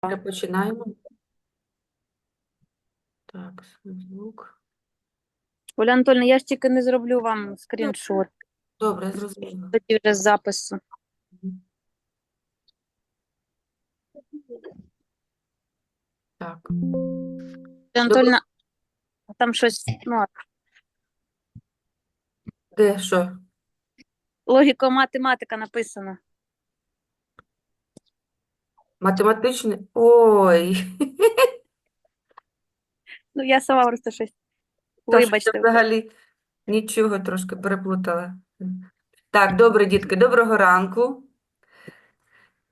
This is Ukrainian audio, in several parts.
Починаємо. Так, звук. Оля Анатольовна, я ж тільки не зроблю вам скріншот. Добре, зрозуміло. Тоді вже з запису. Так. Оля Анатольовна, там щось, ну, Де що? логіко-математика написано. Математичне? Ой, Ну, я сама просто щось. Вибачте. взагалі нічого трошки переплутала. Так, добре, дітки, доброго ранку.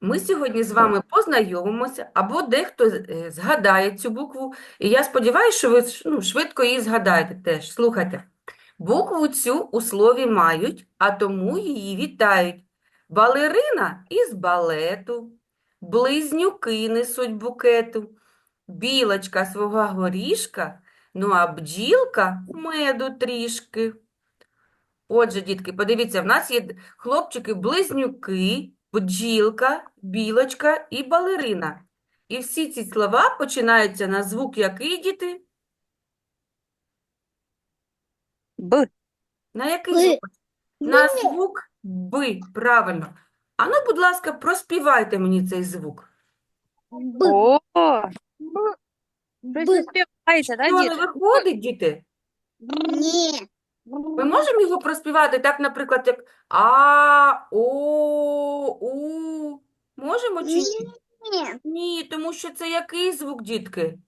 Ми сьогодні з вами познайомимося, або дехто е, згадає цю букву. І я сподіваюся, що ви ну, швидко її згадаєте теж. Слухайте. Букву цю у слові мають, а тому її вітають. Балерина із балету, близнюки несуть букету, білочка свого горішка, ну а бджілка меду трішки. Отже, дітки, подивіться, в нас є хлопчики-близнюки, бджілка, білочка і балерина. І всі ці слова починаються на звук який, діти? Б. На який Б. звук? На звук Б, правильно. А ну, будь ласка, проспівайте мені цей звук. Б. О, Б. щось ви співаєте, да, Що не діти? виходить, діти? Ні. Ми можемо його проспівати так, наприклад, як А, О, У. Можемо чи ні? Ні. Ні, тому що це який звук, дітки?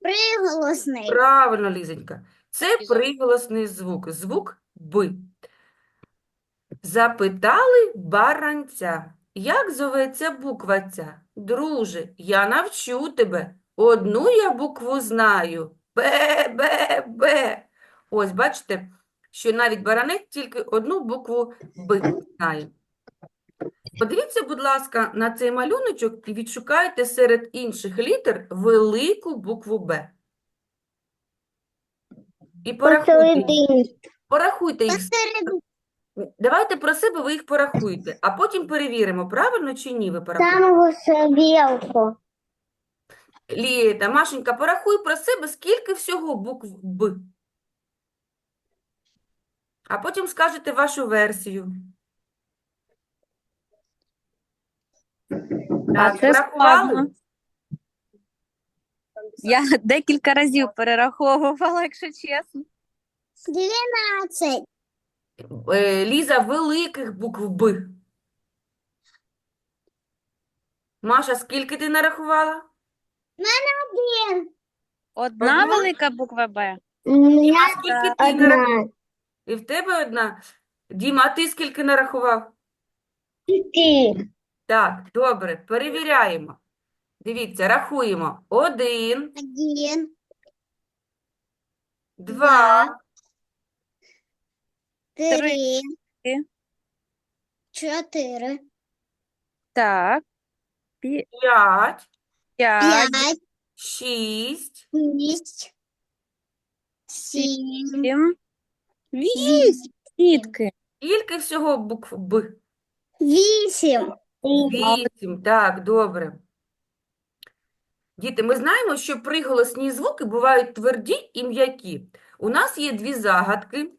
Приголосний. Правильно, Лізонька. Це приголосний звук, звук Б. Запитали баранця, як зоветься буква ця? Друже, я навчу тебе. Одну я букву знаю. Б, Б, Б. Ось, бачите, що навіть баранець тільки одну букву Б знає. Подивіться, будь ласка, на цей малюночок і відшукайте серед інших літер велику букву Б. І порахуйте, порахуйте їх. Посередині. Давайте про себе ви їх порахуйте, а потім перевіримо, правильно чи ні ви порахуєте. Самого собілку. Літа, Машенька, порахуй про себе, скільки всього букв Б. А потім скажете вашу версію. А Так, це порахували? складно. Я декілька разів перераховувала, якщо чесно. Дванадцять. Е, Ліза, великих букв Б. Маша, скільки ти нарахувала? Один. Одна Одна? велика буква Б. Діма, скільки ти нарахував? Одна. І в тебе одна. Діма, а ти скільки нарахував? Ти. Так, добре, перевіряємо. Дивіться, рахуємо. Один, Один. два, Три. Три. Чотири. Так. Пі- п'ять, П'ять, П'ять. шість, Шість. Сім. сім, вісім. Вісім. Дітки. Скільки всього букв Б? Вісім. Вісім. Так, добре. Діти, ми знаємо, що приголосні звуки бувають тверді і м'які. У нас є дві загадки,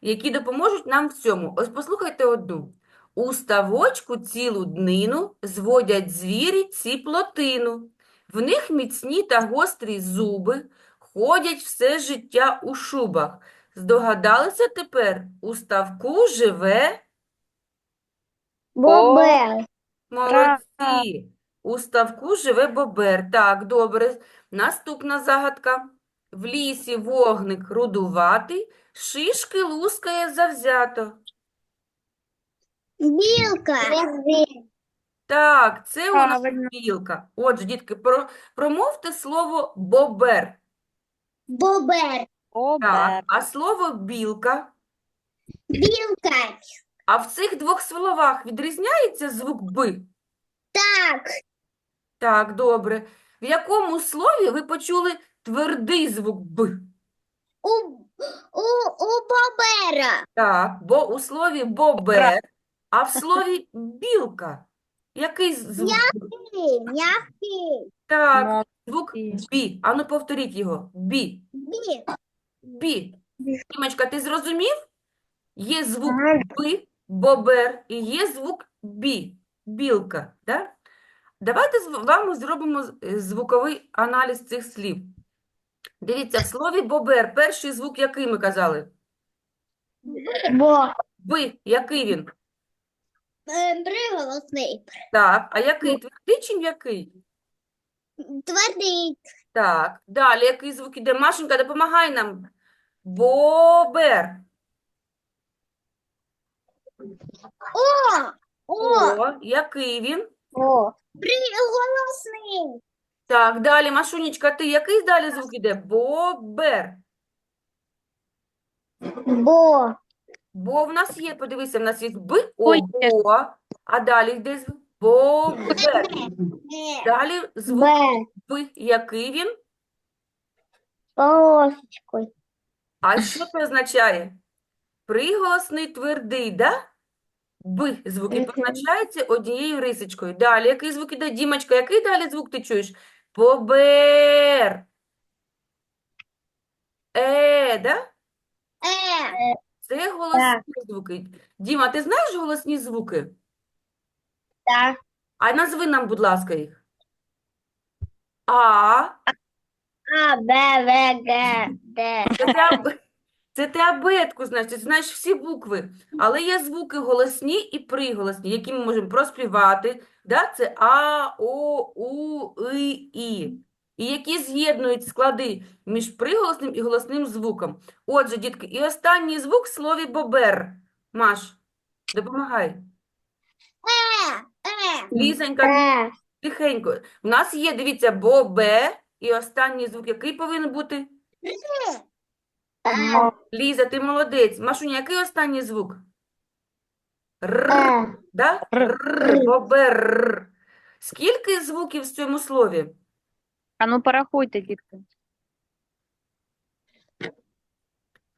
які допоможуть нам в цьому. Ось послухайте одну. У ставочку цілу днину зводять звірі ці плотину. В них міцні та гострі зуби, ходять все життя у шубах. Здогадалися тепер? У ставку живе Бобер. Молодці. У ставку живе бобер. Так, добре. Наступна загадка. В лісі вогник рудуватий, шишки лускає завзято. Білка. Так, це у нас Правильно. білка. Отже, дітки, про, промовте слово бобер. Бобер. Так, Обер. а слово білка. Білка. А в цих двох словах відрізняється звук Б? Так. Так, добре. В якому слові ви почули твердий звук Б? У, у, у бобера. Так, бо у слові бобер, а в слові білка. Який звук? М'який. М'який. Так, звук бі. Ану, повторіть його. Бі. Бі. Бі. Дімочка, ти зрозумів? Є звук би, бобер, і є звук бі, білка. Да? Давайте з вами зробимо звуковий аналіз цих слів. Дивіться, в слові бобер перший звук який ми казали? Бо. Би, який він? Приголосний. Так, а який? Твердий чи м'який? Твердий. Так, далі який звук іде? Машенька, допомагай нам. Бобер. О. О. О, який він? О. Приголосний. Так, далі, Машунечка, ти який далі звук іде? Бобер. Бо. Бо в нас є, подивися, в нас є б, Ой, обо, а далі йде звук бобер. Далі звук Б. б, який він? Полосочкою. А що це означає? Приголосний твердий, да? Б звук і Мгм. позначається однією рисочкою. Далі, який звук іде? Дімочка, який далі звук ти чуєш? Бобер. Е, да? Е. Це голосні звуки. Діма, ти знаєш голосні звуки? Так. А назви нам, будь ласка, їх. А, А, Б, В, Г, Д. це. Це ти абетку знаєш, ти знаєш всі букви. Але є звуки голосні і приголосні, які ми можемо проспівати. Да? Це А, О, У, И, І. І які з'єднують склади між приголосним і голосним звуком. Отже, дітки, і останній звук в слові бобер. Маш, допомагай. Лізонька, Е. Тихенько. У нас є, дивіться, бобе, і останній звук, який повинен бути? Ліза, ти молодець. Машуня, який останній звук? Р, Е. да? Р, бобер. Скільки звуків в цьому слові? А ну порахуйте, дітки.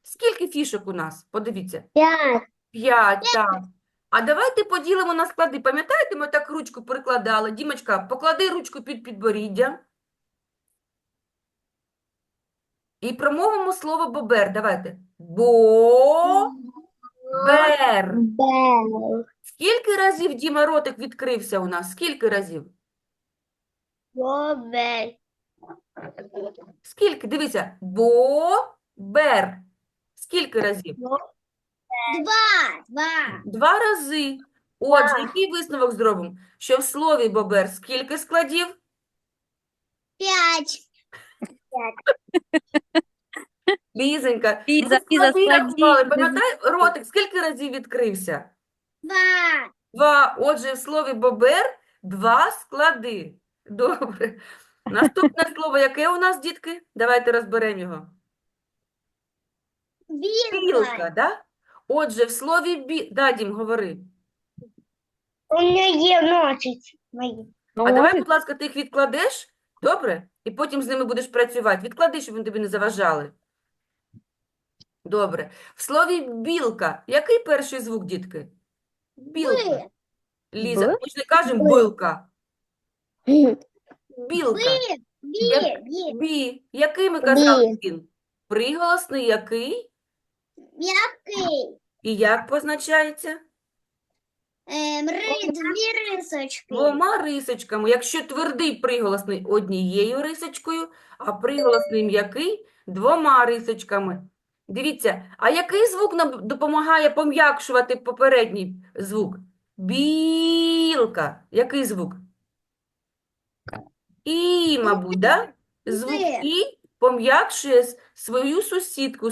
Скільки фішок у нас? Подивіться. П'ять. П'ять, так. А давайте поділимо на склади. Пам'ятаєте, ми так ручку прикладали? Дімочка, поклади ручку під підборіддя. І промовимо слово бобер. Давайте. Бо... Бер. Скільки разів Діма ротик відкрився у нас? Скільки разів? Бобер. Скільки? Дивися. Бо-бер. Скільки разів? Два. Два. Два рази. Отже, який висновок зробимо? Що в слові бобер скільки складів? П'ять. Лізонька, Ліза, ми Ліза, склади рахували. Пам'ятай, ротик скільки разів відкрився? Два. Два. Отже, в слові бобер два склади. Добре. Наступне слово, яке у нас, дітки? Давайте розберемо його. Білка, Білка. да? Отже, в слові бі... Да, Дім, говори. У мене є мої. Ну, А давай, будь ласка, ти їх відкладеш, добре? І потім з ними будеш працювати. Відклади, щоб вони тобі не заважали. Добре. В слові білка. Який перший звук, дітки? Білка. Ліза, ми ж не кажемо билка. Білка. Бі. Бі. Бі. Бі. Який ми казали він? Приголосний який? М'який. І як позначається? Ем, ри, дві рисочки. Двома рисочками. Якщо твердий приголосний однією рисочкою, а приголосний м'який двома рисочками. Дивіться, а який звук нам допомагає пом'якшувати попередній звук? Білка. Який звук? І, мабуть, да? Звук І пом'якшує свою сусідку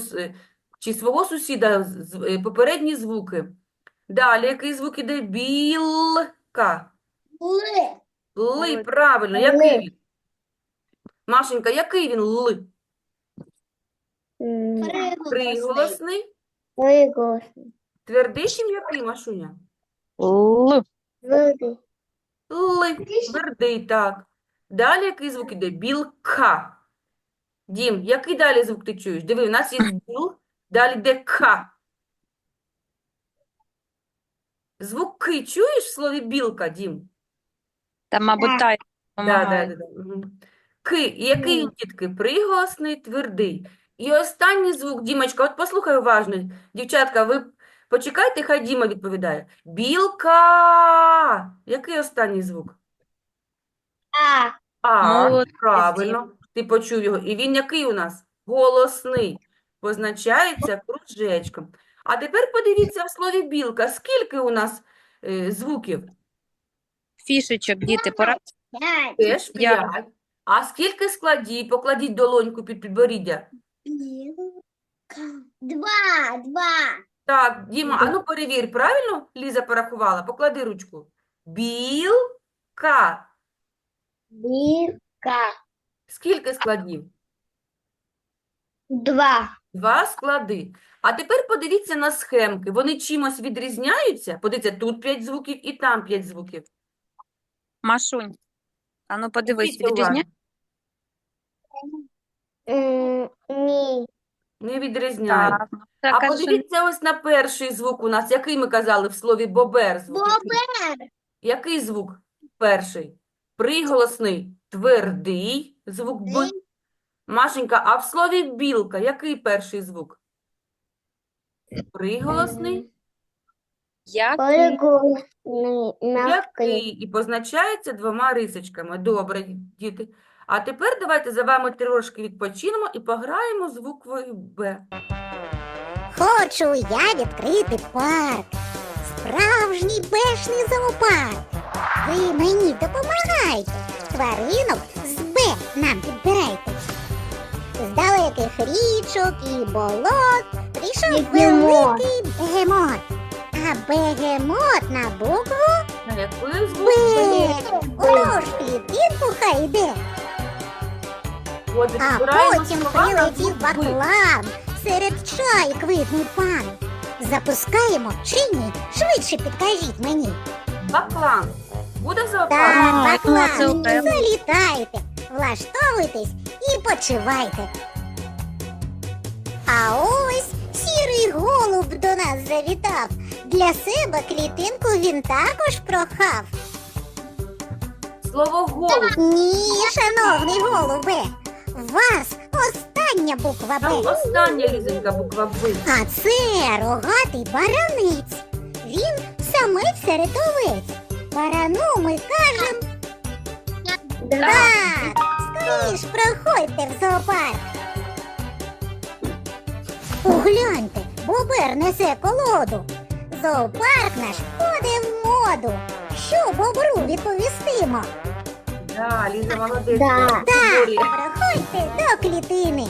чи свого сусіда е, попередні звуки. Далі, який звук іде? Білка. Ли. Ли, правильно, який Ли. він? Машенька, який він ли? Приголосний. Приголосний, Приголосний. твердий чи м'який, Машуня? Л. Ли. Ли, твердий, так. Далі який звук іде? Білка. Дім, який далі звук ти чуєш? Диви, у нас є біл, далі йде к. Звук ки чуєш в слові білка, Дім? Там, мабуть, Так. та Да, да, да, да. мгм. Ки. Який, дітки? Приголосний, твердий. І останній звук, Дімочка, от послухай уважно. Дівчатка, ви почекайте, хай Діма відповідає. Білка. Який останній звук? А. А, Молодець, правильно, ти почув його. І він який у нас? Голосний. Позначається кружечком. А тепер подивіться в слові білка. Скільки у нас е, звуків? Фішечок, діти, пора. Теж Я- п'ять. А скільки складів? Покладіть долоньку під підборіддя. Два. Два. Так, Діма, а ну перевір, правильно Ліза порахувала? Поклади ручку. Білка. Белка. Скільки складів? Два. Два склади. А тепер подивіться на схемки. Вони чимось відрізняються? Подивіться, тут п'ять звуків і там п'ять звуків. Машунь, а ну подивись, Дивіться відрізня... М, Ні. Не відрізняють. А подивіться ось на перший звук у нас. Який ми казали в слові бобер звук? Бобер. Який звук перший? Приголосний, твердий звук Б. Машенька, а в слові білка який перший звук? Приголосний, як Приголосний. який і позначається двома рисочками. Добре, діти. А тепер давайте за вами трошки відпочинемо і пограємо з буквою Б. Хочу я відкрити парк. Справжній бешний зоопарк. Ви мені допомагайте. Тваринок з Б нам підбирайте. З далеких річок і болот прийшов Бегемот. великий бегемот. А бегемот на букву Б. Отож клітинку йде. А потім прилетів баклан, серед чаїк видний пан. Запускаємо чи ні? Швидше підкажіть мені. Баклан. Буде зоопарк? Так, баклан, залітайте, влаштовуйтесь і почивайте. А ось сірий голуб до нас завітав. Для себе клітинку він також прохав. Слово голуб. Ні, шановний голубе, вас остання буква Б. остання лізенька буква Б. А це рогатий баранець. Він самець середовець. Барану ми кажем так. Скоріш проходьте в зоопарк. Погляньте, бобер несе колоду. Зоопарк наш входить в моду. Що бобру відповістимо? Да, Ліза молодець. Да. Так, проходьте до клітини.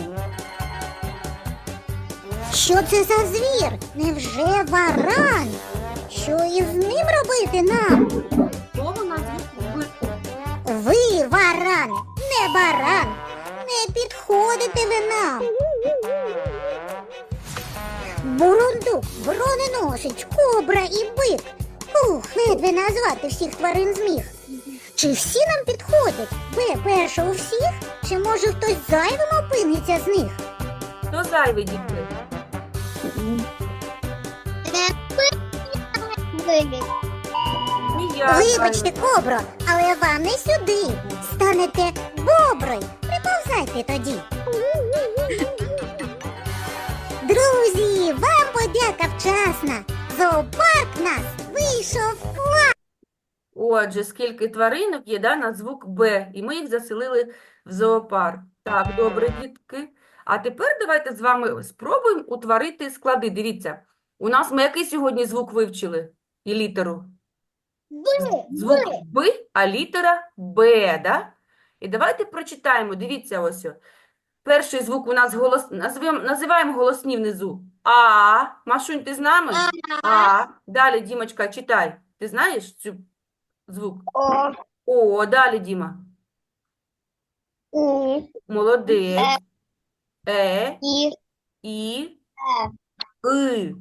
Що це за звір? Невже варан? Що із ним робити нам? Ви, варан, баран, не підходите ви нам. Бурундук, броненосич, кобра і бик. Ух, ледве назвати всіх тварин зміг. Чи всі нам підходять? Ви перша у всіх? Чи може хтось зайвим опиниться з них? Хто зайвий, я Вибачте, кобро, але вам не сюди. Станете боброю. Приповзайте тоді. Друзі, вам подяка вчасна. Зоопарк нас вийшов Отже, скільки тваринок є да, на звук Б, і ми їх заселили в зоопарк. Так, добре, дітки. А тепер давайте з вами спробуємо утворити склади. Дивіться, у нас ми який сьогодні звук вивчили і літеру? Звук Б, а літера Б, да? І давайте прочитаємо. Дивіться ось. о. Перший звук у нас голос... Називаємо, називаємо голосні внизу. А. Машунь, ти з нами? А. Далі, Дімочка, читай. Ти знаєш цю звук? О. О, далі, Діма. И. Молодець. Е, И. і, и.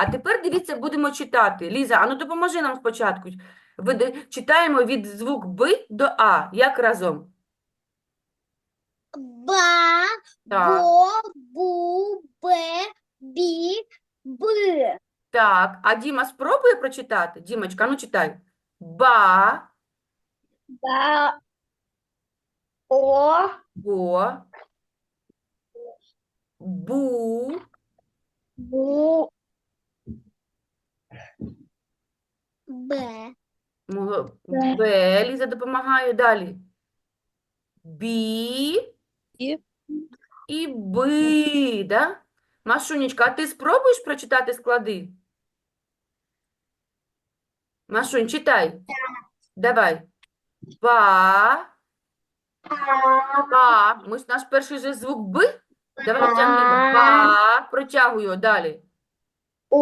А тепер дивіться, будемо читати. Ліза, а ну допоможи нам спочатку. Читаємо від звук Б до А. Як разом? Ба. Так. Бо. Бу. Бе. Би. Б. Так, а Діма спробує прочитати? Дімочка, ну читай. Ба, Ба. О. Бо. Бу. Бу. Б. Бе. Б. Ліза допомагає. Далі. Бі. І? І би, да? Машунечка, а ти спробуєш прочитати склади? Машунь, читай. Давай. Ба. Ба. Ми ж наш перший же звук Б. Давай тягнемо. Ба. Протягуй його далі. О.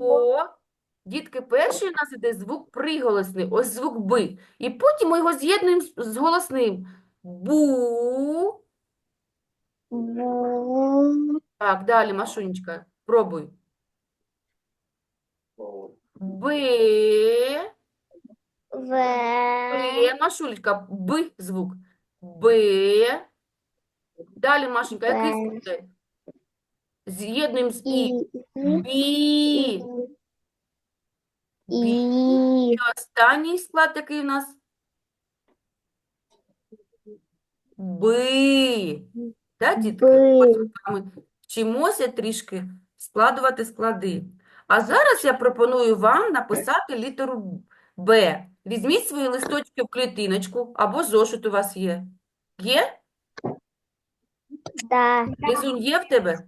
О. Дітки, перший у нас іде звук приголосний. Ось звук Б. І потім ми його з'єднуємо з- з голосним. Бу. Бу. Так, далі, Машунечка, пробуй. Б. В. Б. Машулечка, Б звук. Б. Далі, Машенька, який звук йде? З'єднуємо з І. І. Бі. І. Останній склад який у нас? Би. Так, дітки? Ось ми вчимося трішки складувати склади. А зараз я пропоную вам написати літеру Б. Візьміть свої листочки в клітиночку або зошит у вас є. Є? Да. Лізунь, є в тебе?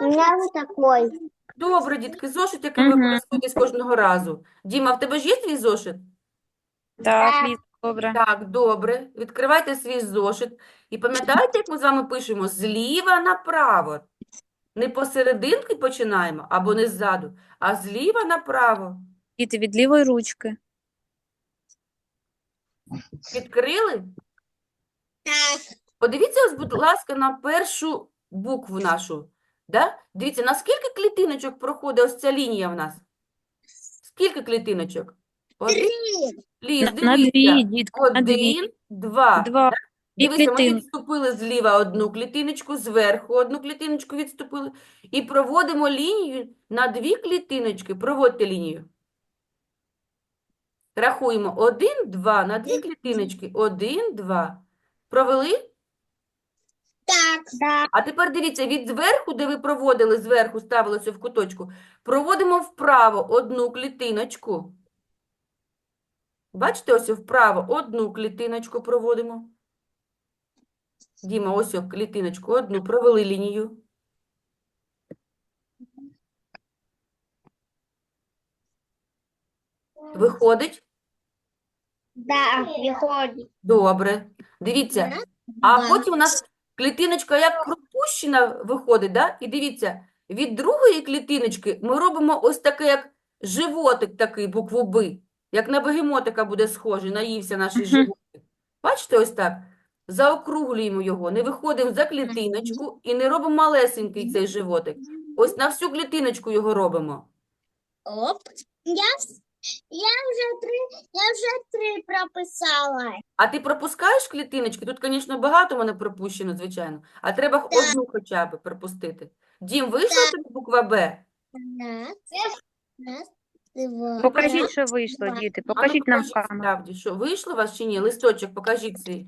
У меня вот такой. Добре, дітки, зошит, яким ви Мгм. користуєтесь кожного разу. Діма, в тебе ж є твій зошит? Так, Ліза, добре. Так, добре. Відкривайте свій зошит. І пам'ятаєте, як ми з вами пишемо? Зліва направо. Не посерединки починаємо, або не ззаду, а зліва направо. Діти від лівої ручки. Відкрили? Так. Подивіться, ось, будь ласка, на першу букву нашу. Да? Дивіться, на скільки клітиночок проходить ось ця лінія в нас? Скільки клітиночок? Один? Ліз, На, на дві, дивіться. дітки, на дві. Один, два. Два. Дві Дивися, ми відступили зліва одну клітиночку, зверху одну клітиночку відступили. І проводимо лінію на дві клітиночки. Проводьте лінію. Рахуємо. Один, два, на дві клітиночки. Один, два. Провели? Так. Да. А тепер дивіться, від зверху, де ви проводили, зверху ставилося в куточку, проводимо вправо одну клітиночку. Бачите, ось вправо одну клітиночку проводимо. Діма, ось клітиночку одну, провели лінію. Виходить? Да. Выходит. Добре. Дивіться, А потім у нас клітиночка як пропущена виходить, да? І дивіться, від другої клітиночки ми робимо ось таке, як животик такий, букву Б. Як на бегемотика буде схожий, наївся наш животик. Бачите, ось так? Заокруглюємо його, не виходимо за клітиночку і не робимо малесенький цей животик. Ось на всю клітиночку його робимо. Оп. Я, я уже три, я уже три прописала. А ти пропускаєш клітиночки? Тут, звісно, багато мене пропущено, звичайно. А треба Так. одну хоча б пропустити. Дім, вийшла тобі буква Б? Раз. Раз. Два. Покажіть, що вийшло, Два. діти. А ну, Покажіть нам покажіть камеру. справді, що вийшло у вас чи ні? Листочок покажіть свій.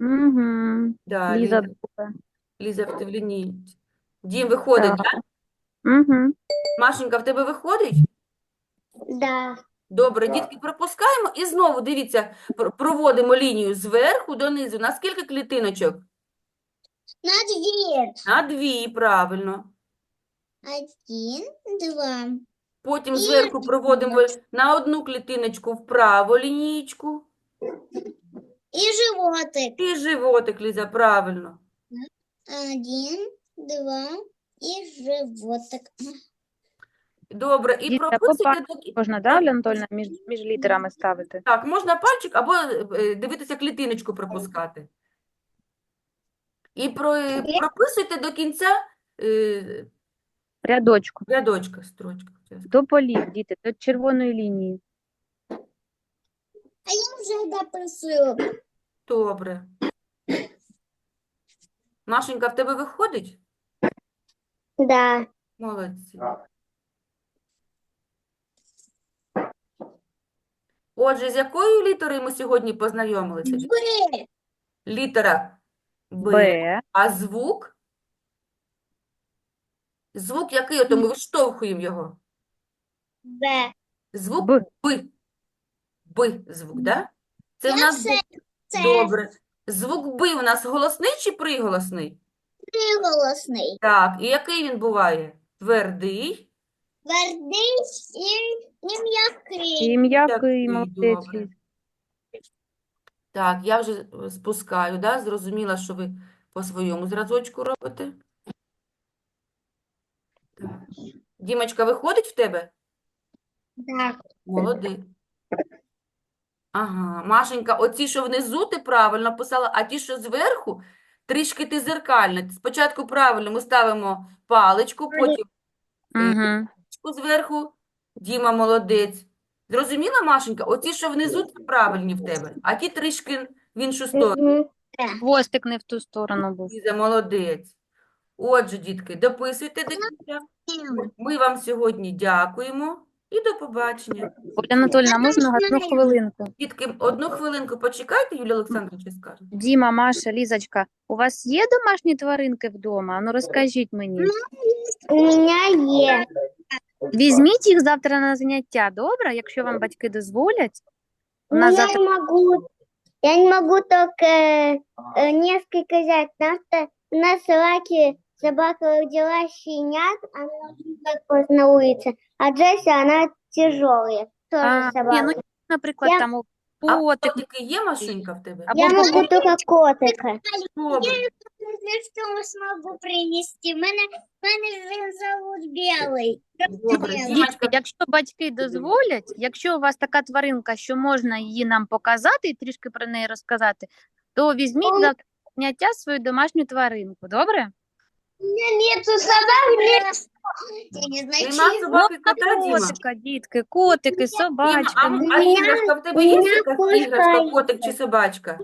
Угу. Да, Ліза, Ліза, добре. Ліза, в лінійці. Дім, виходить, Так. Угу. Машенька, в тебе виходить? Да. Добре, дітки, пропускаємо і знову, дивіться, пр- проводимо лінію зверху донизу. На скільки клітиночок? На дверь. На дві, правильно. Один, два. Потім І зверху проводимо на одну клітиночку вправо лінієчку. И животик. І животик, Ліза, правильно. Один, два и животик. Добре, і Дітя, прописуйте до кі- Можна, да, Оля між, між літерами ставити? Так, можна пальчик або е, дивитися клітиночку пропускати. І про, е, прописуйте до кінця е, Рядочку. рядочка, строчка. До полів, діти, до червоної лінії. А я уже дописываю. Добре. Машенька, в тебе виходить? Да. Молодці. Отже, з якою літерою ми сьогодні познайомилися? Б. Літера Б. Б. А звук? Звук який? Ото ми виштовхуємо його. Б. Звук Б. Б. Б звук, да? Це в нас все Б. Добре. Звук Б у нас голосний чи приголосний? Приголосний. Так, і який він буває? Твердий. Твердий і, і м'який. І м'який, Такий, молодець. Так, я вже спускаю, да? Зрозуміла, що ви по своєму зразочку робите. Так. Дімочка, виходить в тебе? Так. Молодець. Ага, Машенька, оці, що внизу, ти правильно писала, а ті, що зверху, трішки ти зеркально. Спочатку правильно ми ставимо паличку, потім ручку зверху. Діма молодець. Зрозуміла, Машенька? Оці, що внизу, це правильні в тебе, а ті трішки в іншу сторону. Хвостик не в ту сторону був. Ліза, молодець. Отже, дітки, дописуйте до кінця. Ми вам сьогодні дякуємо і до побачення. Оля Анатольовна, можна одну хвилинку? Дітки, одну хвилинку почекайте, Юлія Олександровича скаже. Діма, Маша, Лізочка, у вас є домашні тваринки вдома? Ну розкажіть мені. У мене є. Візьміть їх завтра на заняття, добре? Якщо вам батьки дозволять. У нас я завтра не могу. Я не могу только э, несколько взять, потому что у нас в Лаки собака родила щенят, она так вот на улице, а Джесси, она тяжелая, тоже А, ні, собака. ну, наприклад, Я- там у А котик котики є, Машенька, в тебе? Я бабуся. могу только котика. Добре. что смогу принести. Мене, мене він зовут Белый. Добре. Дітки, Дітки, якщо батьки дозволять, якщо у вас така тваринка, що можна її нам показати і трішки про неї розказати, то візьміть Ой. на заняття свою домашню тваринку, добре? У меня нету собак, нет. Я не знаю, нема чьи- собаки кота, Діма? Котика, дітки, котики, Діма, а, собачки. а У іграшка в тебе у є мене якась кошка іграшка, є. котик чи собачка?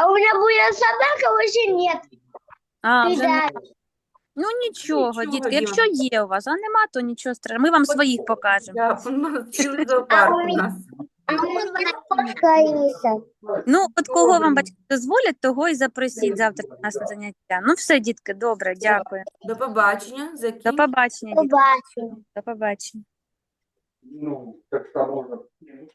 А у меня будет собака, уже нет. А, вже не- Да. Ну нічого, Нічого, дітки, Діма. якщо є у вас, а нема, то нічого страшного. Ми вам своїх покажемо. Я, у нас цілий зоопарк у нас. Ну, от кого вам батьки дозволять, того і запросіть завтра до нас на заняття. Ну все, дітки, добре, дякую. До побачення. До побачення, дітки, Побачимо. до побачення. Ну, как-то можно